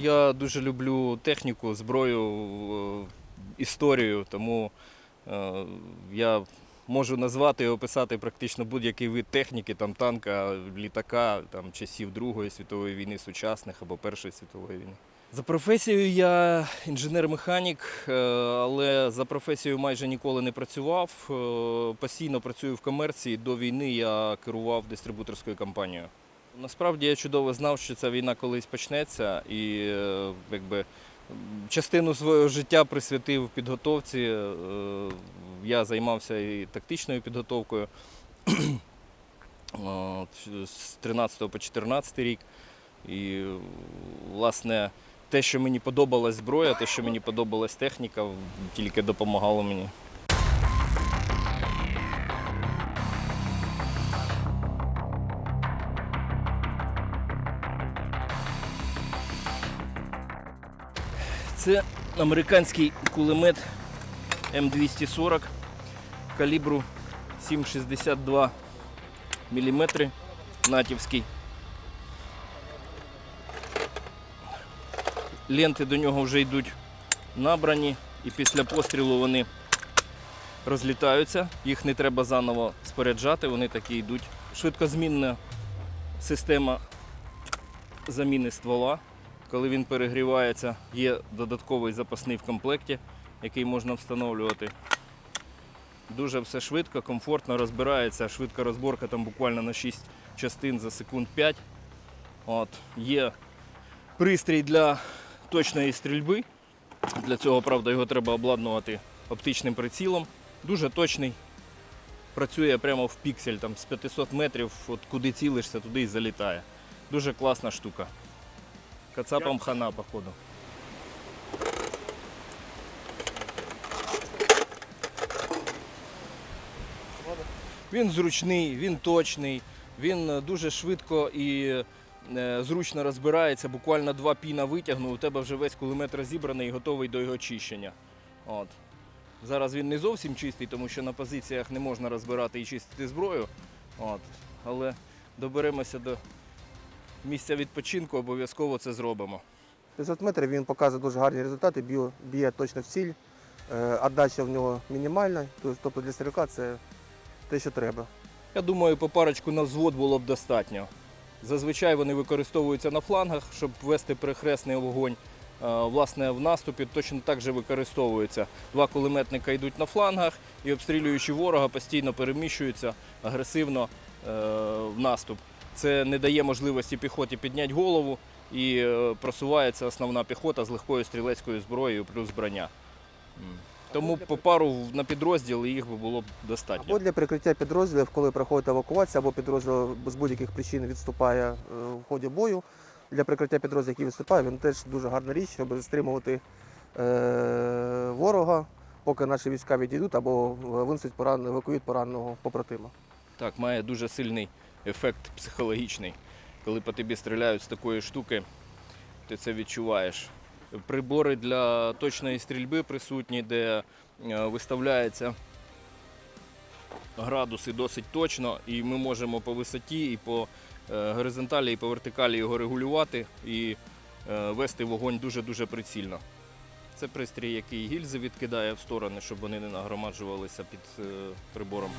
Я дуже люблю техніку, зброю, е, історію, тому е, я можу назвати і описати практично будь-який вид техніки, там танка, літака, там часів Другої світової війни, сучасних або Першої світової війни. За професією я інженер-механік, е, але за професією майже ніколи не працював. Постійно працюю в комерції. До війни я керував дистрибуторською компанією. Насправді я чудово знав, що ця війна колись почнеться, і е, якби частину свого життя присвятив підготовці. Е, Я займався і тактичною підготовкою з 13 по 14 рік. І, власне, те, що мені подобалась зброя, те, що мені подобалась техніка, тільки допомагало мені. Це американський кулемет М240 калібру 7,62 мм натівський. Ленти до нього вже йдуть набрані, і після пострілу вони розлітаються. Їх не треба заново споряджати, вони такі йдуть. Швидкозмінна система заміни ствола. Коли він перегрівається, є додатковий запасний в комплекті, який можна встановлювати. Дуже все швидко, комфортно розбирається. Швидка розборка там буквально на 6 частин за секунд 5. От. Є пристрій для точної стрільби. Для цього, правда, його треба обладнувати оптичним прицілом. Дуже точний. Працює прямо в піксель там, з 500 метрів, от куди цілишся, туди і залітає. Дуже класна штука. Кацапам хана, походу. Він зручний, він точний, він е, дуже швидко і е, зручно розбирається. Буквально два піна витягнув, у тебе вже весь кулемет розібраний і готовий до його очищення. От. Зараз він не зовсім чистий, тому що на позиціях не можна розбирати і чистити зброю. От. Але доберемося до місця відпочинку, обов'язково це зробимо. 500 метрів він показує дуже гарні результати, б'є, б'є точно в ціль, е, віддача в нього мінімальна, тобто для стрілка це те, що треба. Я думаю, по парочку на взвод було б достатньо. Зазвичай вони використовуються на флангах, щоб вести перехресний вогонь. Е, Власне, в наступі точно так же використовуються. Два кулеметника йдуть на флангах і обстрілюючи ворога, постійно переміщуються агресивно е, в наступ. Це не дає можливості піхоті підняти голову і е, просувається основна піхота з легкою стрілецькою зброєю плюс броня. Тому по пару на підрозділ їх би було б достатньо. Або для прикриття підрозділів, коли проходить евакуація, або підрозділ з будь-яких причин відступає е, в ході бою. Для прикриття підрозділів, який відступає, він теж дуже гарна річ, щоб стримувати е, ворога, поки наші війська відійдуть або винесуть поран, евакуюють пораненого побратима. Так, має дуже сильний ефект психологічний. Коли по тобі стріляють з такої штуки, ти це відчуваєш. Прибори для точної стрільби присутні, де е, виставляється градуси досить точно, і ми можемо по висоті, і по е, горизонталі, і по вертикалі його регулювати і е, вести вогонь дуже-дуже прицільно. Це пристрій, який гільзи відкидає в сторони, щоб вони не нагромаджувалися під прибором.